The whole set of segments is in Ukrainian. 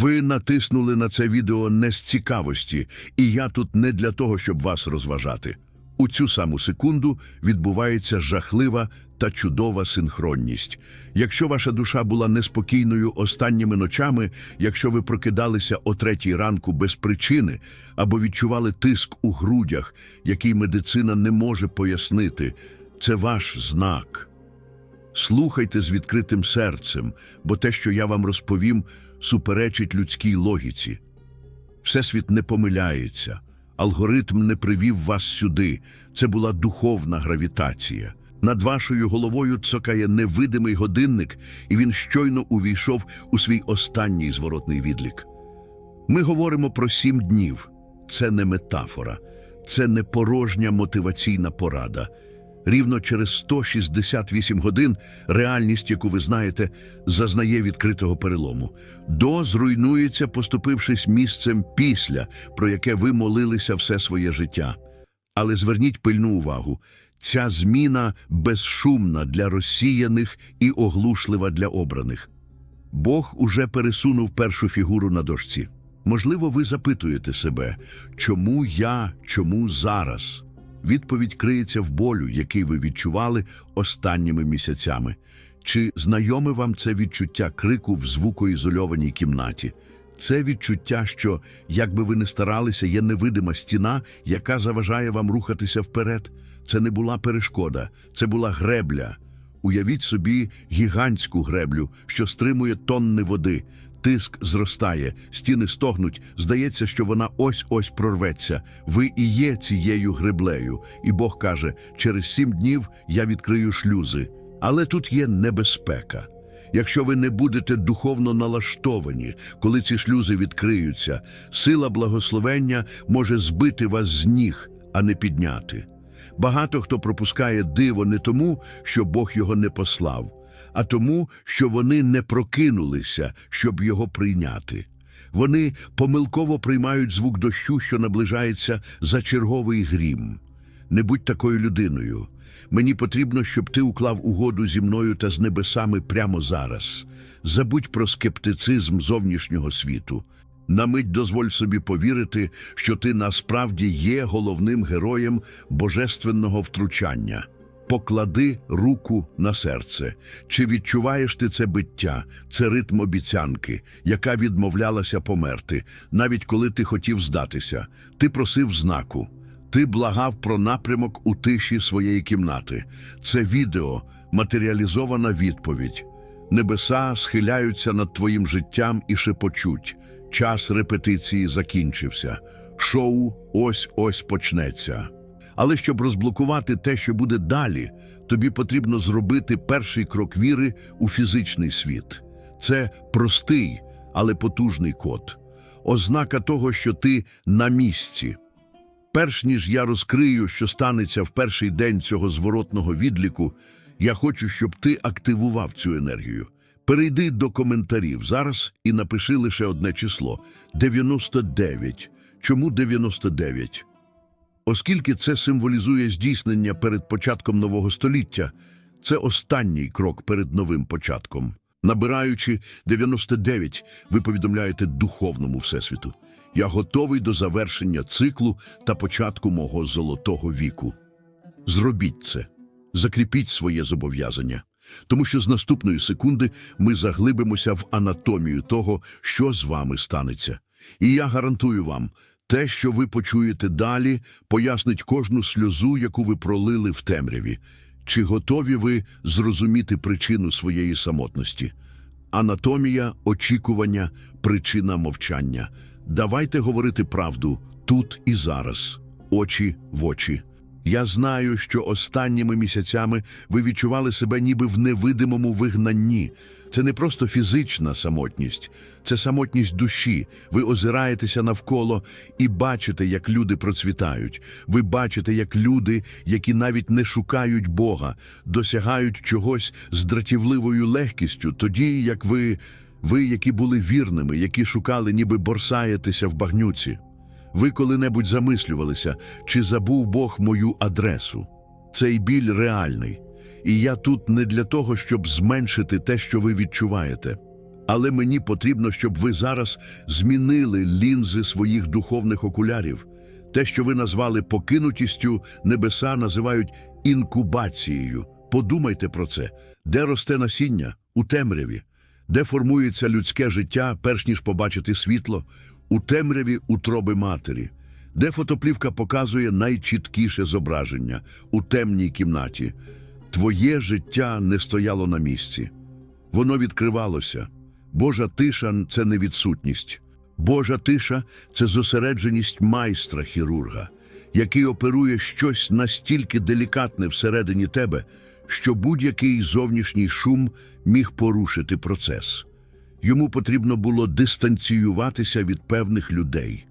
Ви натиснули на це відео не з цікавості, і я тут не для того, щоб вас розважати. У цю саму секунду відбувається жахлива та чудова синхронність. Якщо ваша душа була неспокійною останніми ночами, якщо ви прокидалися о третій ранку без причини або відчували тиск у грудях, який медицина не може пояснити, це ваш знак. Слухайте з відкритим серцем, бо те, що я вам розповім, суперечить людській логіці. Всесвіт не помиляється, алгоритм не привів вас сюди. Це була духовна гравітація. Над вашою головою цокає невидимий годинник, і він щойно увійшов у свій останній зворотний відлік. Ми говоримо про сім днів. Це не метафора, це не порожня мотиваційна порада. Рівно через 168 годин реальність, яку ви знаєте, зазнає відкритого перелому. До зруйнується, поступившись місцем після, про яке ви молилися все своє життя. Але зверніть пильну увагу. Ця зміна безшумна для розсіяних і оглушлива для обраних. Бог уже пересунув першу фігуру на дошці. Можливо, ви запитуєте себе, чому я, чому зараз? Відповідь криється в болю, який ви відчували останніми місяцями. Чи знайоме вам це відчуття крику в звукоізольованій кімнаті? Це відчуття, що, як би ви не старалися, є невидима стіна, яка заважає вам рухатися вперед. Це не була перешкода, це була гребля. Уявіть собі гігантську греблю, що стримує тонни води. Тиск зростає, стіни стогнуть. Здається, що вона ось-ось прорветься. Ви і є цією греблею. І Бог каже: через сім днів я відкрию шлюзи. Але тут є небезпека. Якщо ви не будете духовно налаштовані, коли ці шлюзи відкриються, сила благословення може збити вас з ніг, а не підняти. Багато хто пропускає диво не тому, що Бог його не послав, а тому, що вони не прокинулися, щоб його прийняти. Вони помилково приймають звук дощу, що наближається за черговий грім. Не будь такою людиною. Мені потрібно, щоб ти уклав угоду зі мною та з небесами прямо зараз. Забудь про скептицизм зовнішнього світу. На мить дозволь собі повірити, що ти насправді є головним героєм божественного втручання. Поклади руку на серце. Чи відчуваєш ти це биття, це ритм обіцянки, яка відмовлялася померти, навіть коли ти хотів здатися? Ти просив знаку. Ти благав про напрямок у тиші своєї кімнати. Це відео, матеріалізована відповідь. Небеса схиляються над твоїм життям і шепочуть. Час репетиції закінчився. Шоу ось-ось почнеться. Але щоб розблокувати те, що буде далі, тобі потрібно зробити перший крок віри у фізичний світ. Це простий, але потужний код. Ознака того, що ти на місці. Перш ніж я розкрию, що станеться в перший день цього зворотного відліку, я хочу, щоб ти активував цю енергію. Перейди до коментарів зараз і напиши лише одне число 99. Чому 99? Оскільки це символізує здійснення перед початком нового століття, це останній крок перед новим початком. Набираючи 99, ви повідомляєте духовному всесвіту. Я готовий до завершення циклу та початку мого золотого віку. Зробіть це, закріпіть своє зобов'язання, тому що з наступної секунди ми заглибимося в анатомію того, що з вами станеться. І я гарантую вам, те, що ви почуєте далі, пояснить кожну сльозу, яку ви пролили в темряві. Чи готові ви зрозуміти причину своєї самотності? Анатомія, очікування, причина мовчання. Давайте говорити правду тут і зараз, очі в очі. Я знаю, що останніми місяцями ви відчували себе ніби в невидимому вигнанні. Це не просто фізична самотність, це самотність душі. Ви озираєтеся навколо і бачите, як люди процвітають. Ви бачите, як люди, які навіть не шукають Бога, досягають чогось з дратівливою легкістю, тоді як ви, ви, які були вірними, які шукали, ніби борсаєтеся в багнюці. Ви коли-небудь замислювалися, чи забув Бог мою адресу? Цей біль реальний. І я тут не для того, щоб зменшити те, що ви відчуваєте, Але мені потрібно, щоб ви зараз змінили лінзи своїх духовних окулярів. Те, що ви назвали покинутістю, небеса називають інкубацією. Подумайте про це, де росте насіння? У темряві, де формується людське життя, перш ніж побачити світло, у темряві утроби матері, де фотоплівка показує найчіткіше зображення? У темній кімнаті. Твоє життя не стояло на місці. Воно відкривалося. Божа тиша це не відсутність. Божа тиша це зосередженість майстра хірурга, який оперує щось настільки делікатне всередині тебе, що будь-який зовнішній шум міг порушити процес. Йому потрібно було дистанціюватися від певних людей.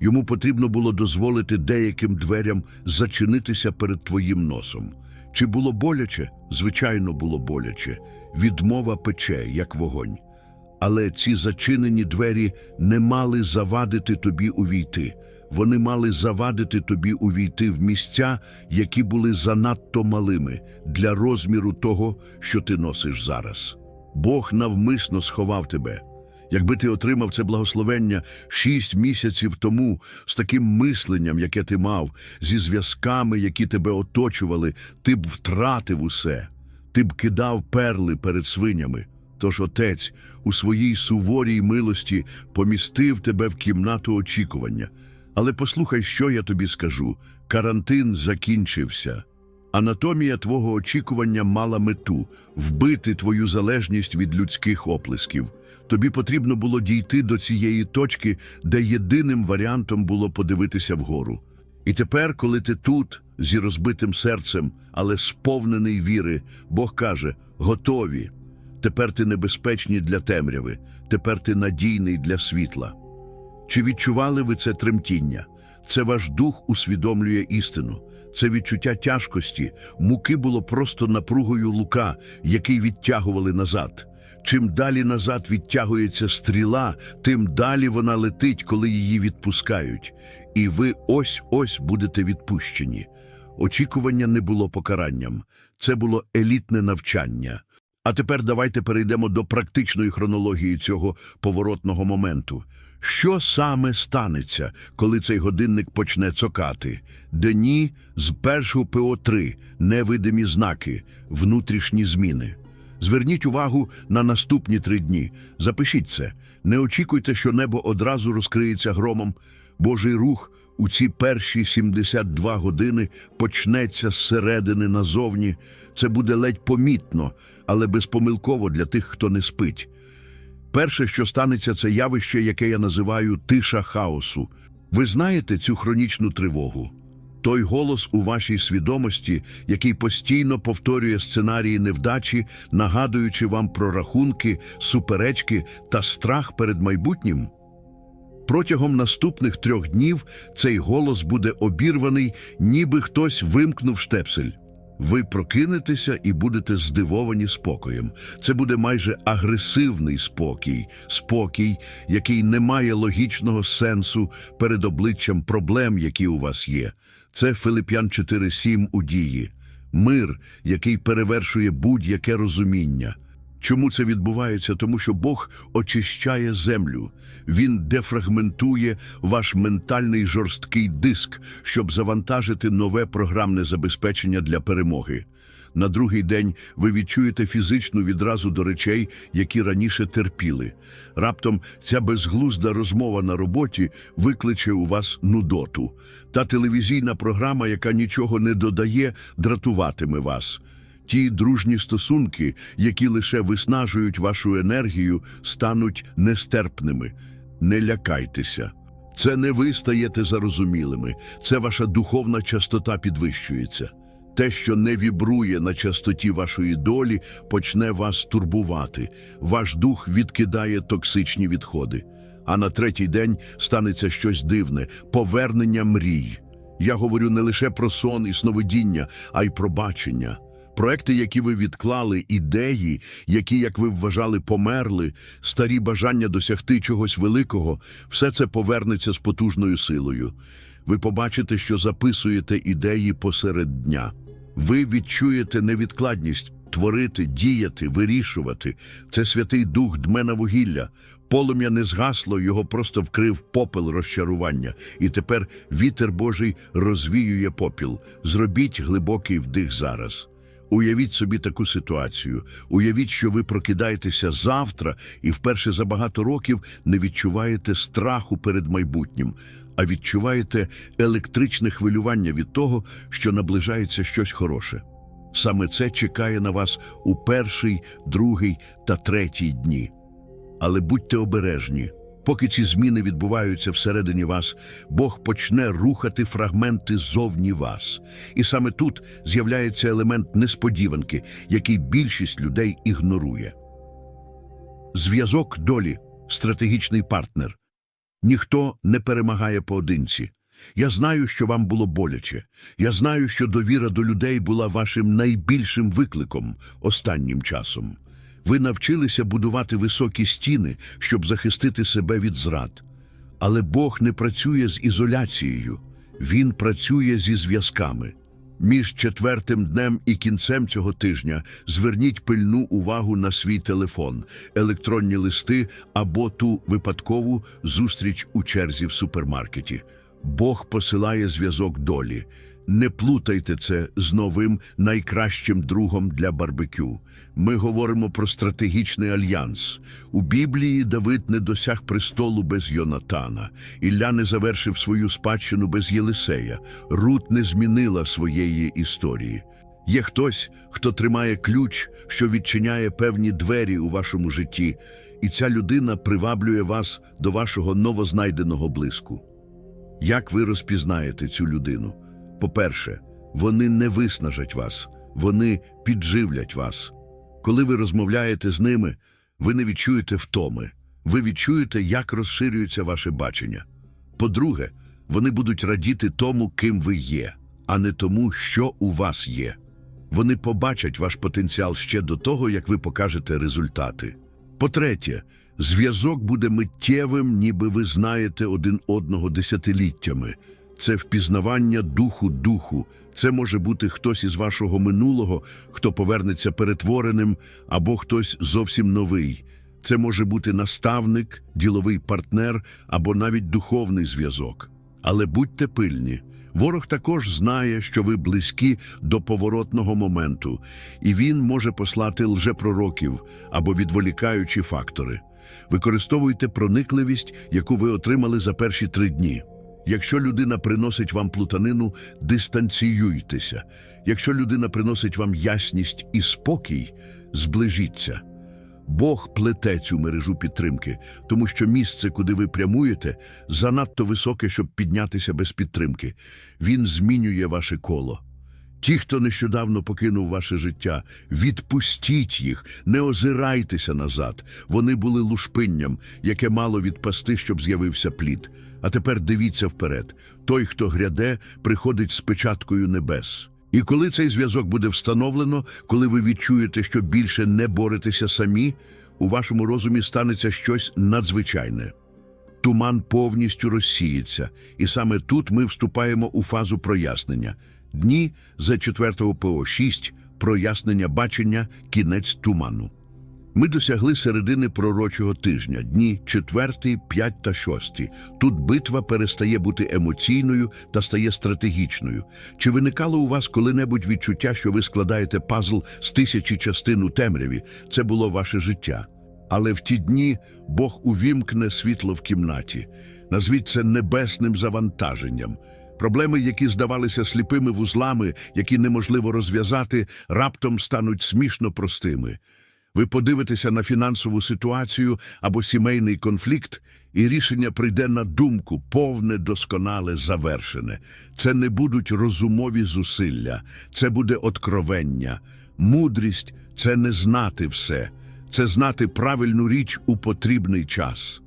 Йому потрібно було дозволити деяким дверям зачинитися перед твоїм носом. Чи було боляче? Звичайно, було боляче. Відмова пече, як вогонь. Але ці зачинені двері не мали завадити тобі увійти. Вони мали завадити тобі увійти в місця, які були занадто малими для розміру того, що ти носиш зараз. Бог навмисно сховав тебе. Якби ти отримав це благословення шість місяців тому з таким мисленням, яке ти мав, зі зв'язками, які тебе оточували, ти б втратив усе, ти б кидав перли перед свинями. Тож отець у своїй суворій милості помістив тебе в кімнату очікування. Але послухай, що я тобі скажу: карантин закінчився. Анатомія твого очікування мала мету вбити твою залежність від людських оплесків. Тобі потрібно було дійти до цієї точки, де єдиним варіантом було подивитися вгору. І тепер, коли ти тут, зі розбитим серцем, але сповнений віри, Бог каже: готові. Тепер ти небезпечний для темряви, тепер ти надійний для світла. Чи відчували ви це тремтіння? Це ваш дух усвідомлює істину. Це відчуття тяжкості, муки було просто напругою лука, який відтягували назад. Чим далі назад відтягується стріла, тим далі вона летить, коли її відпускають. І ви ось-ось будете відпущені. Очікування не було покаранням, це було елітне навчання. А тепер давайте перейдемо до практичної хронології цього поворотного моменту. Що саме станеться, коли цей годинник почне цокати? Дені з першого ПО-3 невидимі знаки, внутрішні зміни. Зверніть увагу на наступні три дні. Запишіть це. Не очікуйте, що небо одразу розкриється громом. Божий рух у ці перші 72 години почнеться зсередини назовні. Це буде ледь помітно, але безпомилково для тих, хто не спить. Перше, що станеться, це явище, яке я називаю тиша хаосу. Ви знаєте цю хронічну тривогу? Той голос у вашій свідомості, який постійно повторює сценарії невдачі, нагадуючи вам про рахунки, суперечки та страх перед майбутнім. Протягом наступних трьох днів цей голос буде обірваний, ніби хтось вимкнув штепсель. Ви прокинетеся і будете здивовані спокоєм. Це буде майже агресивний спокій, спокій, який не має логічного сенсу перед обличчям проблем, які у вас є. Це Филип'ян 4.7 у дії. Мир, який перевершує будь-яке розуміння. Чому це відбувається? Тому що Бог очищає землю. Він дефрагментує ваш ментальний жорсткий диск, щоб завантажити нове програмне забезпечення для перемоги. На другий день ви відчуєте фізичну відразу до речей, які раніше терпіли. Раптом ця безглузда розмова на роботі викличе у вас нудоту. Та телевізійна програма, яка нічого не додає, дратуватиме вас. Ті дружні стосунки, які лише виснажують вашу енергію, стануть нестерпними. Не лякайтеся. Це не ви стаєте зарозумілими, це ваша духовна частота підвищується. Те, що не вібрує на частоті вашої долі, почне вас турбувати. Ваш дух відкидає токсичні відходи. А на третій день станеться щось дивне повернення мрій. Я говорю не лише про сон і сновидіння, а й про бачення. Проекти, які ви відклали, ідеї, які, як ви вважали, померли, старі бажання досягти чогось великого, все це повернеться з потужною силою. Ви побачите, що записуєте ідеї посеред дня. Ви відчуєте невідкладність. творити, діяти, вирішувати. Це Святий Дух дме на вугілля. Полум'я не згасло, його просто вкрив попел розчарування. І тепер вітер Божий розвіює попіл. Зробіть глибокий вдих зараз. Уявіть собі таку ситуацію. Уявіть, що ви прокидаєтеся завтра і вперше за багато років не відчуваєте страху перед майбутнім, а відчуваєте електричне хвилювання від того, що наближається щось хороше. Саме це чекає на вас у перший, другий та третій дні. Але будьте обережні. Поки ці зміни відбуваються всередині вас, Бог почне рухати фрагменти зовні вас. І саме тут з'являється елемент несподіванки, який більшість людей ігнорує. Зв'язок долі стратегічний партнер. Ніхто не перемагає поодинці. Я знаю, що вам було боляче. Я знаю, що довіра до людей була вашим найбільшим викликом останнім часом. Ви навчилися будувати високі стіни, щоб захистити себе від зрад. Але Бог не працює з ізоляцією, Він працює зі зв'язками. Між четвертим днем і кінцем цього тижня зверніть пильну увагу на свій телефон, електронні листи або ту випадкову зустріч у черзі в супермаркеті. Бог посилає зв'язок долі. Не плутайте це з новим найкращим другом для барбекю. Ми говоримо про стратегічний альянс. У Біблії Давид не досяг престолу без Йонатана. Ілля не завершив свою спадщину без Єлисея. Рут не змінила своєї історії. Є хтось, хто тримає ключ, що відчиняє певні двері у вашому житті, і ця людина приваблює вас до вашого новознайденого блиску. Як ви розпізнаєте цю людину? По-перше, вони не виснажать вас, вони підживлять вас. Коли ви розмовляєте з ними, ви не відчуєте втоми, ви відчуєте, як розширюється ваше бачення. По-друге, вони будуть радіти тому, ким ви є, а не тому, що у вас є. Вони побачать ваш потенціал ще до того, як ви покажете результати. По-третє, зв'язок буде миттєвим, ніби ви знаєте один одного десятиліттями. Це впізнавання духу духу. Це може бути хтось із вашого минулого, хто повернеться перетвореним, або хтось зовсім новий. Це може бути наставник, діловий партнер або навіть духовний зв'язок. Але будьте пильні. Ворог також знає, що ви близькі до поворотного моменту, і він може послати лжепророків або відволікаючі фактори. Використовуйте проникливість, яку ви отримали за перші три дні. Якщо людина приносить вам плутанину, дистанціюйтеся. Якщо людина приносить вам ясність і спокій, зближіться. Бог плете цю мережу підтримки, тому що місце, куди ви прямуєте, занадто високе, щоб піднятися без підтримки. Він змінює ваше коло. Ті, хто нещодавно покинув ваше життя, відпустіть їх, не озирайтеся назад. Вони були лушпинням, яке мало відпасти, щоб з'явився плід. А тепер дивіться вперед. Той, хто гряде, приходить з печаткою небес. І коли цей зв'язок буде встановлено, коли ви відчуєте, що більше не боретеся самі, у вашому розумі станеться щось надзвичайне. Туман повністю розсіється, і саме тут ми вступаємо у фазу прояснення. Дні за 4 ПО 6 прояснення бачення, кінець туману. Ми досягли середини пророчого тижня, дні 4, 5 та 6. Тут битва перестає бути емоційною та стає стратегічною. Чи виникало у вас коли-небудь відчуття, що ви складаєте пазл з тисячі частин у темряві? Це було ваше життя. Але в ті дні Бог увімкне світло в кімнаті. Назвіть це небесним завантаженням. Проблеми, які здавалися сліпими вузлами, які неможливо розв'язати, раптом стануть смішно простими. Ви подивитеся на фінансову ситуацію або сімейний конфлікт, і рішення прийде на думку, повне, досконале, завершене. Це не будуть розумові зусилля, це буде откровення. Мудрість це не знати все, це знати правильну річ у потрібний час.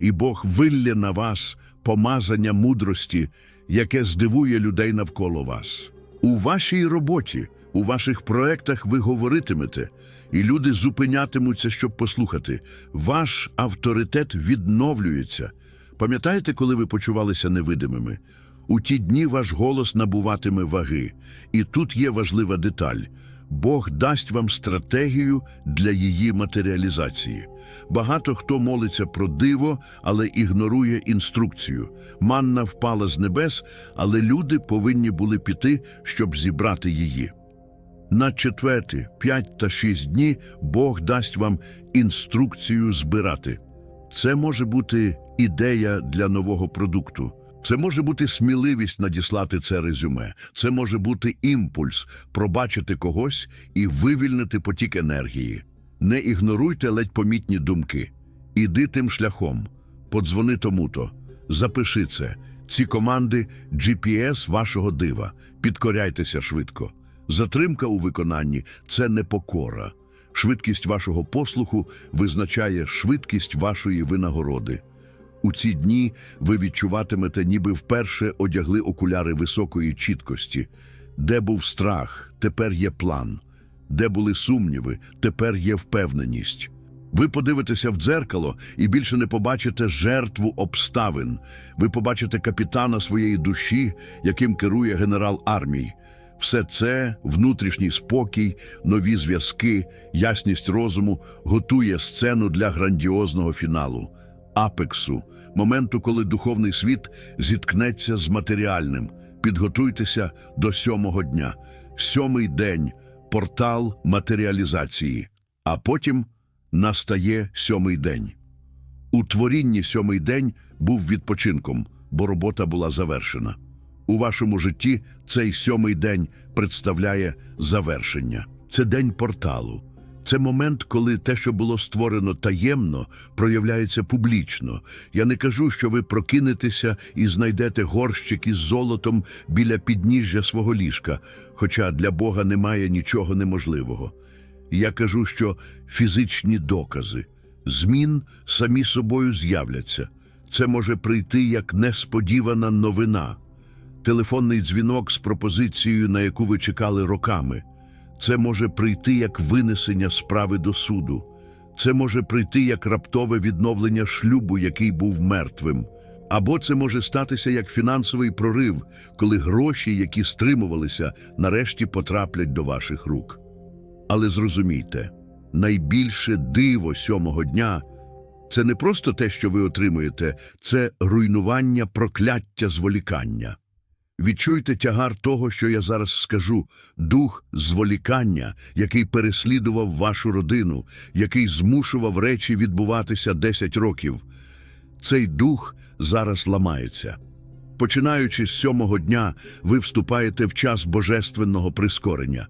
І Бог вилє на вас помазання мудрості, яке здивує людей навколо вас. У вашій роботі, у ваших проектах ви говоритимете, і люди зупинятимуться, щоб послухати. Ваш авторитет відновлюється. Пам'ятаєте, коли ви почувалися невидимими? У ті дні ваш голос набуватиме ваги. І тут є важлива деталь. Бог дасть вам стратегію для її матеріалізації. Багато хто молиться про диво, але ігнорує інструкцію. Манна впала з небес, але люди повинні були піти, щоб зібрати її. На четверті, п'ять та шість дні Бог дасть вам інструкцію збирати. Це може бути ідея для нового продукту. Це може бути сміливість надіслати це резюме. Це може бути імпульс пробачити когось і вивільнити потік енергії. Не ігноруйте ледь помітні думки. Іди тим шляхом, подзвони тому-то, запиши це. Ці команди GPS вашого дива. Підкоряйтеся швидко. Затримка у виконанні це непокора. Швидкість вашого послуху визначає швидкість вашої винагороди. У ці дні ви відчуватимете, ніби вперше одягли окуляри високої чіткості. Де був страх, тепер є план. Де були сумніви, тепер є впевненість. Ви подивитеся в дзеркало і більше не побачите жертву обставин. Ви побачите капітана своєї душі, яким керує генерал армій. Все це, внутрішній спокій, нові зв'язки, ясність розуму готує сцену для грандіозного фіналу апексу, моменту, коли духовний світ зіткнеться з матеріальним. Підготуйтеся до сьомого дня. Сьомий день портал матеріалізації. А потім настає сьомий день. У творінні сьомий день був відпочинком, бо робота була завершена. У вашому житті цей сьомий день представляє завершення. Це день порталу. Це момент, коли те, що було створено таємно, проявляється публічно. Я не кажу, що ви прокинетеся і знайдете горщик із золотом біля підніжжя свого ліжка, хоча для Бога немає нічого неможливого. Я кажу, що фізичні докази, змін самі собою з'являться. Це може прийти як несподівана новина, телефонний дзвінок з пропозицією, на яку ви чекали роками. Це може прийти як винесення справи до суду. Це може прийти як раптове відновлення шлюбу, який був мертвим. Або це може статися як фінансовий прорив, коли гроші, які стримувалися, нарешті потраплять до ваших рук. Але зрозумійте, найбільше диво сьомого дня це не просто те, що ви отримуєте, це руйнування прокляття зволікання. Відчуйте тягар того, що я зараз скажу, дух зволікання, який переслідував вашу родину, який змушував речі відбуватися 10 років. Цей дух зараз ламається. Починаючи з сьомого дня, ви вступаєте в час божественного прискорення.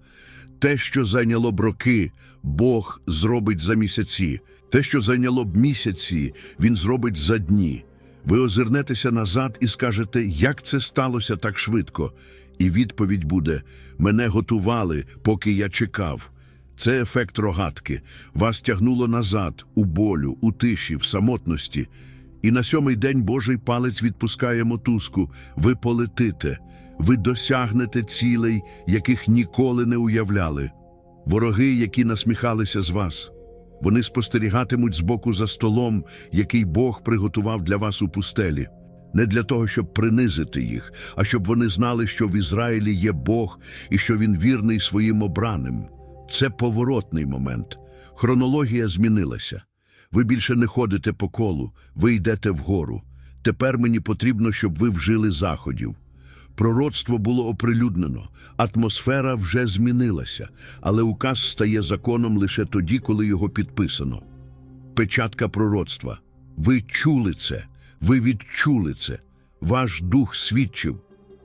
Те, що зайняло б роки, Бог зробить за місяці. Те, що зайняло б місяці, Він зробить за дні. Ви озирнетеся назад і скажете, як це сталося так швидко. І відповідь буде: мене готували, поки я чекав. Це ефект рогатки. Вас тягнуло назад, у болю, у тиші, в самотності. І на сьомий день Божий палець відпускає мотузку. Ви полетите, ви досягнете цілей, яких ніколи не уявляли. Вороги, які насміхалися з вас. Вони спостерігатимуть збоку за столом, який Бог приготував для вас у пустелі. Не для того, щоб принизити їх, а щоб вони знали, що в Ізраїлі є Бог і що Він вірний своїм обраним. Це поворотний момент. Хронологія змінилася. Ви більше не ходите по колу, ви йдете вгору. Тепер мені потрібно, щоб ви вжили заходів. Пророцтво було оприлюднено, атмосфера вже змінилася, але указ стає законом лише тоді, коли його підписано. Печатка пророцтва. Ви чули це, ви відчули це. Ваш дух свідчив.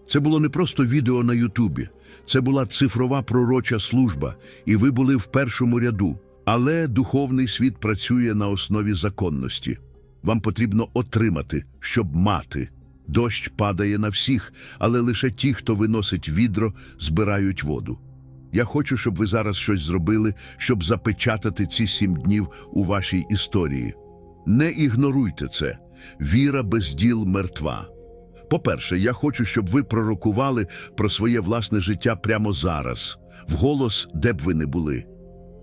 Це було не просто відео на Ютубі, це була цифрова пророча служба, і ви були в першому ряду. Але духовний світ працює на основі законності. Вам потрібно отримати, щоб мати. Дощ падає на всіх, але лише ті, хто виносить відро, збирають воду. Я хочу, щоб ви зараз щось зробили, щоб запечатати ці сім днів у вашій історії. Не ігноруйте це. Віра без діл мертва. По-перше, я хочу, щоб ви пророкували про своє власне життя прямо зараз, вголос, де б ви не були.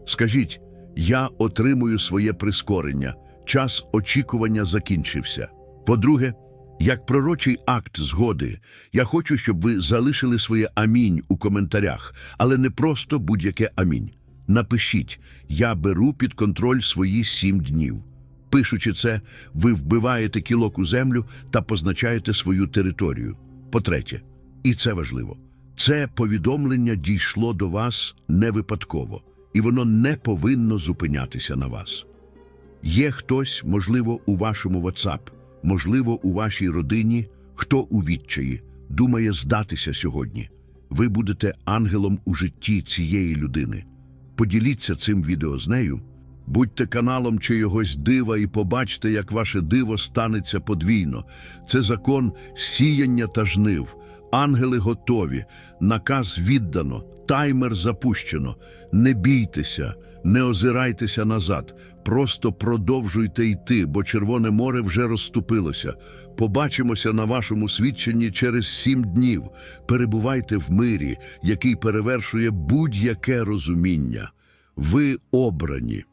Скажіть, я отримую своє прискорення, час очікування закінчився. По-друге, Як пророчий акт згоди, я хочу, щоб ви залишили своє амінь у коментарях, але не просто будь-яке амінь. Напишіть Я беру під контроль свої сім днів. Пишучи це, ви вбиваєте кілок у землю та позначаєте свою територію. По-третє, і це важливо, це повідомлення дійшло до вас не випадково, і воно не повинно зупинятися на вас. Є хтось, можливо, у вашому WhatsApp, можливо, у вашій родині, хто у відчаї, думає здатися сьогодні. Ви будете ангелом у житті цієї людини. Поділіться цим відео з нею. Будьте каналом чиогось дива і побачте, як ваше диво станеться подвійно. Це закон сіяння та жнив. Ангели готові, наказ віддано, таймер запущено. Не бійтеся, не озирайтеся назад. Просто продовжуйте йти, бо Червоне море вже розступилося. Побачимося на вашому свідченні через сім днів. Перебувайте в мирі, який перевершує будь-яке розуміння. Ви обрані.